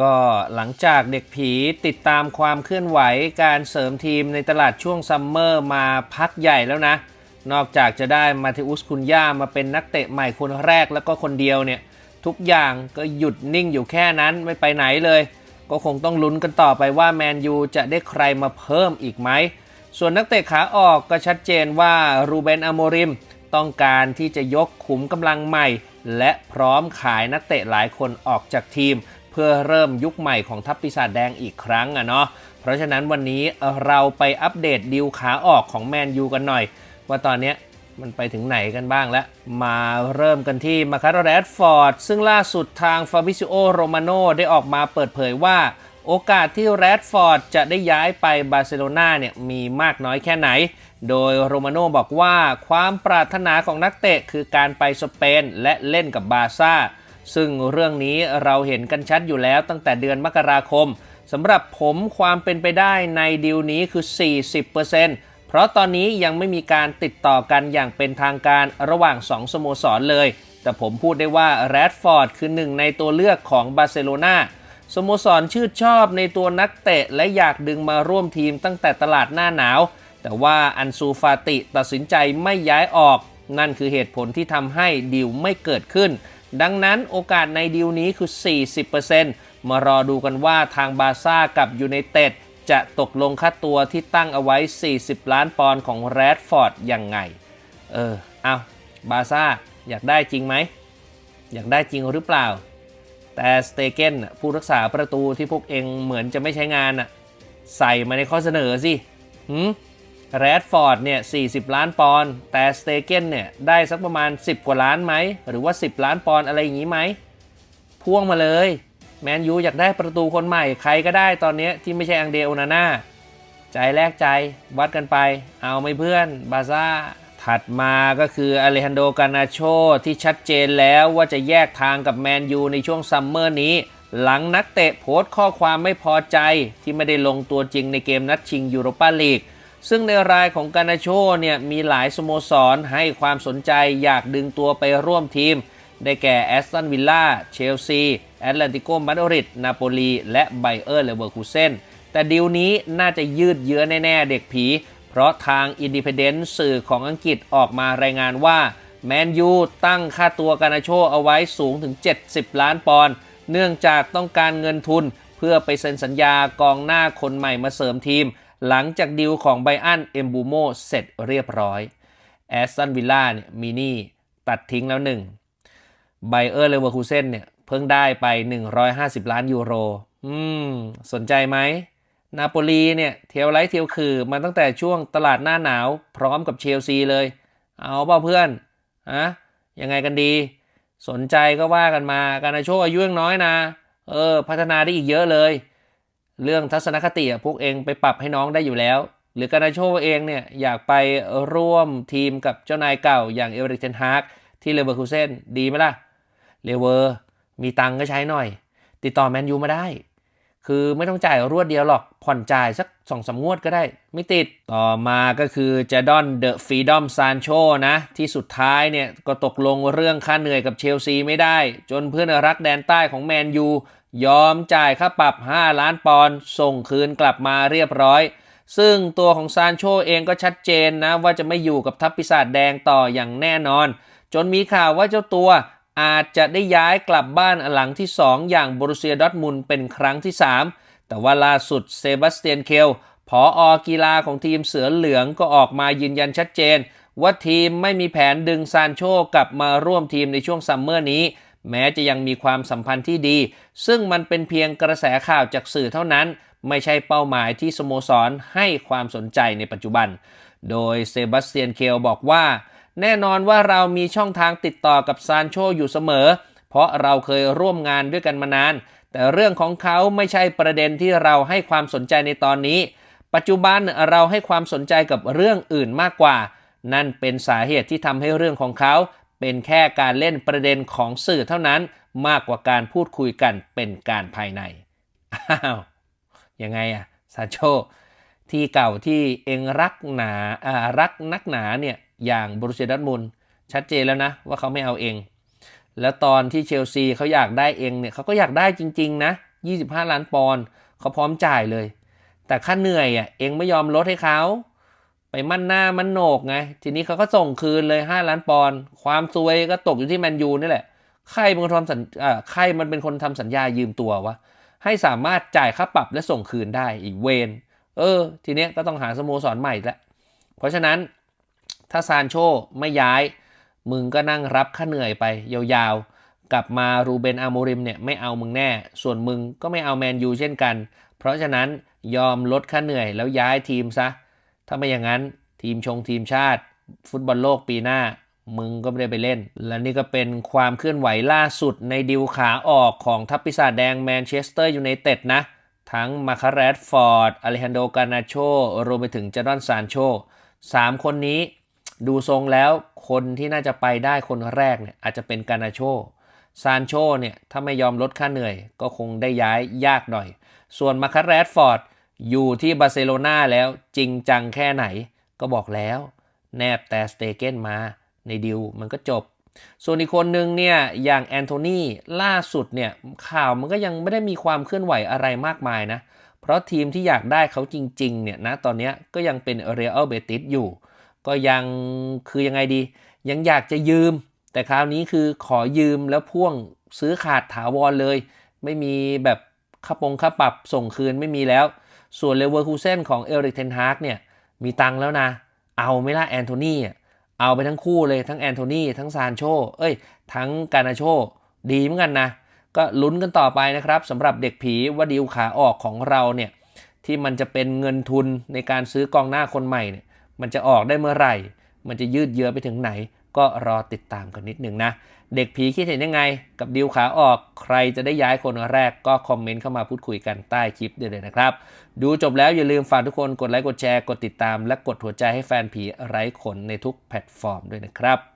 ก็หลังจากเด็กผีติดตามความเคลื่อนไหวการเสริมทีมในตลาดช่วงซัมเมอร์มาพักใหญ่แล้วนะ นอกจากจะได้มาเทอุสคุนย่ามาเป็นนักเตะใหม่คนแรกแล้วก็คนเดียวเนี่ย ทุกอย่างก็หยุดนิ่งอยู่แค่นั้นไม่ไปไหนเลย ก็คงต้องลุ้นกันต่อไปว่าแมนยูจะได้ใครมาเพิ่มอีกไหม ส่วนนักเตะขาออกก็ชัดเจนว่ารูเบนอโมริมต้องการที่จะยกขุมกำลังใหม่ และพร้อมขายนักเตะหลายคนออกจากทีม พื่อเริ่มยุคใหม่ของทัพปีศาจแดงอีกครั้งอะเนาะเพราะฉะนั้นวันนี้เราไปอัปเดตดิวขาออกของแมนยูกันหน่อย ว่าตอนนี้มันไปถึงไหนกันบ้างแล้ว มาเริ่มกันที่มาคาร์แรดฟอร์ดซึ่งล่าสุดทางฟาบิซิโอโรมาโนได้ออกมาเปิดเผยว่า โอกาสที่แรดฟอร์ดจะได้ย้ายไปบาร์เซโลนาเนี่ยมีมากน้อยแค่ไหน โดยโรมาโนบอกว่าความปรารถนาของนักเตะคือการไปสเปนและเล่นกับบาร์ซ่า ซึ่งเรื่องนี้เราเห็นกันชัดอยู่แล้วตั้งแต่เดือนมกราคมสำหรับผมความเป็นไปได้ในดีลนี้คือ 40%เพราะตอนนี้ยังไม่มีการติดต่อกันอย่างเป็นทางการระหว่าง 2 สโมสรเลย แต่ผมพูดได้ว่าแรดฟอร์ดคือหนึ่งในตัวเลือกของบาร์เซโลนาสโมสรชื่นชอบในตัวนักเตะและอยากดึงมาร่วมทีมตั้งแต่ตลาดหน้าหนาว แต่ว่าอันซูฟาติตัดสินใจไม่ย้ายออก นั่นคือเหตุผลที่ทำให้ดีลไม่เกิดขึ้น ดังนั้นโอกาสในดีลนี้คือ 40%มารอดูกันว่าทางบาซ่ากับยูไนเต็ดจะตกลงค่าตัวที่ตั้งเอาไว้ 40 ล้านปอนด์ของแรดฟอร์ดยังไง เออ เอาบาซ่าอยากได้จริงไหม อยากได้จริงหรือเปล่า แต่สเตเกนผู้รักษาประตูที่พวกเองเหมือนจะไม่ใช้งานน่ะ ใส่มาในข้อเสนอสิหืม แรดฟอร์ดเนี่ย40 ล้านปอนด์แต่สเตเกนเนี่ยได้สักประมาณ 10 กว่าล้านไหม หรือว่า 10 ล้านปอนด์อะไรอย่างนี้ไหม พ่วงมาเลย แมนยูอยากได้ประตูคนใหม่ใครก็ได้ตอนนี้ที่ไม่ใช่อังเดโอนาน่าใจแลกใจวัดกันไป เอาไหมเพื่อนบาซ่าถัดมาก็คืออเลฮันโดกานาโชที่ชัดเจนแล้วว่าจะแยกทางกับแมนยูในช่วงซัมเมอร์นี้ หลังนักเตะโพสต์ข้อความไม่พอใจที่ไม่ได้ลงตัวจริงในเกมนัดชิงยูโรปาลีก ซึ่งในรายของกานาโชเนี่ยมีหลายสโมสรให้ความสนใจอยากดึงตัวไปร่วมทีม ได้แก่แอสตันวิลล่า เชลซี แอตเลติโกมาดริด นาโปลี และไบเออร์เลเวอร์คูเซนแต่ดีลนี้น่าจะยืดเยื้อแน่ๆเด็กผี เพราะทางอินดิเพเดนต์สื่อของอังกฤษออกมารายงานว่าแมนยูตั้งค่าตัวกานาโชเอาไว้สูงถึง 70 ล้านปอนด์เนื่องจากต้องการเงินทุน เพื่อไปเซ็นสัญญากองหน้าคนใหม่มาเสริมทีม หลังจากดีลของไบอันเอมบูโมเสร็จเรียบร้อยแอสตันวิลล่าเนี่ยมีนี่ตัดทิ้งแล้วหนึ่งไบเออร์เลเวอร์คูเซนเนี่ยเพิ่งได้ไป 150 ล้านยูโร อืม สนใจไหม นาโปลีเนี่ย เทียวไลท์เทียวคือมาตั้งแต่ช่วงตลาดหน้าหนาวพร้อมกับเชลซีเลย เอาเปล่าเพื่อนอะยังไงกันดี สนใจก็ว่ากันมา การนาโชอายุยังน้อยนะ เออ พัฒนาได้อีกเยอะเลย เรื่องทัศนคติพวกเองไปปรับให้น้องได้อยู่แล้ว หรือการนาโชเองเนี่ยอยากไปร่วมทีมกับเจ้านายเก่าอย่างเอริกเทนฮาร์กที่เลเวอร์คูเซนดีไหมล่ะเลเวอร์มีตังก็ใช้หน่อย ติดต่อแมนยูมาได้ คือไม่ต้องจ่ายรวดเดียวหรอก ผ่อนจ่ายสักสองสามงวดก็ได้ ไม่ติดต่อมาก็คือจดอนเดอะฟรีดอมซานโชนะ ที่สุดท้ายเนี่ย ก็ตกลงเรื่องค่าเหนื่อยกับเชลซีไม่ได้ จนเพื่อนรักแดนใต้ของแมนยู ยอมจ่ายค่าปรับ 5 ล้านปอนด์ส่งคืนกลับมาเรียบร้อย ซึ่งตัวของซานโชเองก็ชัดเจนนะ ว่าจะไม่อยู่กับทัพปีศาจแดงต่ออย่างแน่นอน จนมีข่าวว่าเจ้าตัวอาจจะได้ย้ายกลับบ้านหลังที่ 2 อย่างบรูเซียดอร์ทมุนเป็นครั้งที่ 3 แต่ว่าล่าสุดเซบาสเตียนเคลผออกีฬาของทีมเสือเหลืองก็ออกมายืนยันชัดเจน ว่าทีมไม่มีแผนดึงซานโชกลับมาร่วมทีมในช่วงซัมเมอร์นี้ แม้จะยังมีความสัมพันธ์ที่ดี ซึ่งมันเป็นเพียงกระแสข่าวจากสื่อเท่านั้น ไม่ใช่เป้าหมายที่สโมสรให้ความสนใจในปัจจุบัน โดยเซบาสเตียนเคลบอกว่า แน่นอนว่าเรามีช่องทางติดต่อกับซานโชอยู่เสมอ เพราะเราเคยร่วมงานด้วยกันมานาน แต่เรื่องของเขาไม่ใช่ประเด็นที่เราให้ความสนใจในตอนนี้ ปัจจุบันเราให้ความสนใจกับเรื่องอื่นมากกว่า นั่นเป็นสาเหตุที่ทำให้เรื่องของเขา เป็นแค่การเล่นประเด็นของสื่อเท่านั้นมากกว่าการพูดคุยกันเป็นการภายใน อ้าว ยังไงอะซาโช ที่เก่าที่เองรักหนาอ่ารักนักหนาเนี่ยอย่างบรูเซดอร์ทมุนชัดเจนแล้วนะ ว่าเขาไม่เอาเอง แล้วตอนที่เชลซีเขาอยากได้เองเนี่ยเขาก็อยากได้จริง ๆ นะ 25 ล้านปอนด์เขาพร้อมจ่ายเลย แต่ค่าเหนื่อยอะเองไม่ยอมลดให้เขา ไปมั่นหน้ามั่นโหนกไง ทีนี้เขาก็ส่งคืนเลย5ล้านปอนด์ความซวยก็ตกอยู่ที่แมนยูนี่แหละใครเป็นคนทำสัญอ่าใครมันเป็นคนทำสัญญายืมตัววะ ให้สามารถจ่ายค่าปรับและส่งคืนได้อีกเวนเออ ทีเนี้ยก็ต้องหาสโมสรใหม่ล้วเพราะฉะนั้นถ้าซานโชไม่ย้าย มึงก็นั่งรับค่าเหนื่อยไป ยาวๆ กลับมารูเบนอาโมริมเนี่ยไม่เอามึงแน่ ส่วนมึงก็ไม่เอาแมนยูเช่นกัน เพราะฉะนั้นยอมลดค่าเหนื่อยแล้วย้ายทีมซะ ถ้าไม่อย่างนั้นทีมชงทีมชาติ ฟุตบอลโลกปีหน้า มึงก็ไม่ได้ไปเล่น และนี่ก็เป็นความเคลื่อนไหวล่าสุดในดิวขาออกของทัพปีศาจแดงแมนเชสเตอร์ยูไนเต็ดนะ ทั้งมาคาเรตฟอร์ดอเลฮันโดกานาโชรวมไปถึงจาดอนซานโชสามคนนี้ดูทรงแล้วคนที่น่าจะไปได้คนแรกเนี่ยอาจจะเป็นกานาโชซานโชเนี่ยถ้าไม่ยอมลดค่าเหนื่อยก็คงได้ย้ายยากหน่อย ส่วนมาคาเรตฟอร์ด อยู่ที่บาร์เซโลนาแล้วจริงจังแค่ไหนก็บอกแล้ว แนบแต่สเตเกนมาในดิวมันก็จบ ส่วนอีกคนนึงเนี่ยอย่างแอนโทนีล่าสุดเนี่ยข่าวมันก็ยังไม่ได้มีความเคลื่อนไหวอะไรมากมายนะ เพราะทีมที่อยากได้เขาจริงๆเนี่ยนะตอนนี้ก็ยังเป็นเรอัลเบติสอยู่ ก็ยังคือยังไงดี ยังอยากจะยืม แต่คราวนี้คือขอยืมแล้วพ่วงซื้อขาดถาวรเลย ไม่มีแบบค่าปงค่าปรับส่งคืนไม่มีแล้ว ส่วนเลเวอร์คูเซนของเอริกเทนฮากเนี่ยมีตังแล้วนะ เอาไม่ล่ะแอนโทนี่เอาไปทั้งคู่เลยทั้งแอนโทนีทั้งซานโชเอ้ย ทั้งกานาโชดีเหมือนกันนะ ก็ลุ้นกันต่อไปนะครับสำหรับเด็กผีว่าดีลขาออกของเราเนี่ยที่มันจะเป็นเงินทุนในการซื้อกองหน้าคนใหม่เนี่ยมันจะออกได้เมื่อไหร่ มันจะยืดเยื้อไปถึงไหน ก็รอติดตามกันนิดนึงนะ เด็กผีคิดเห็นยังไง กับดีลขาออกใครจะได้ย้ายคนแรกก็คอมเมนต์เข้ามาพูดคุยกันใต้คลิปได้เลยนะครับ ดูจบแล้วอย่าลืมฝากทุกคนกดไลค์กดแชร์กดติดตาม และกดหัวใจให้แฟนผีไร้ขนในทุกแพลตฟอร์มด้วยนะครับ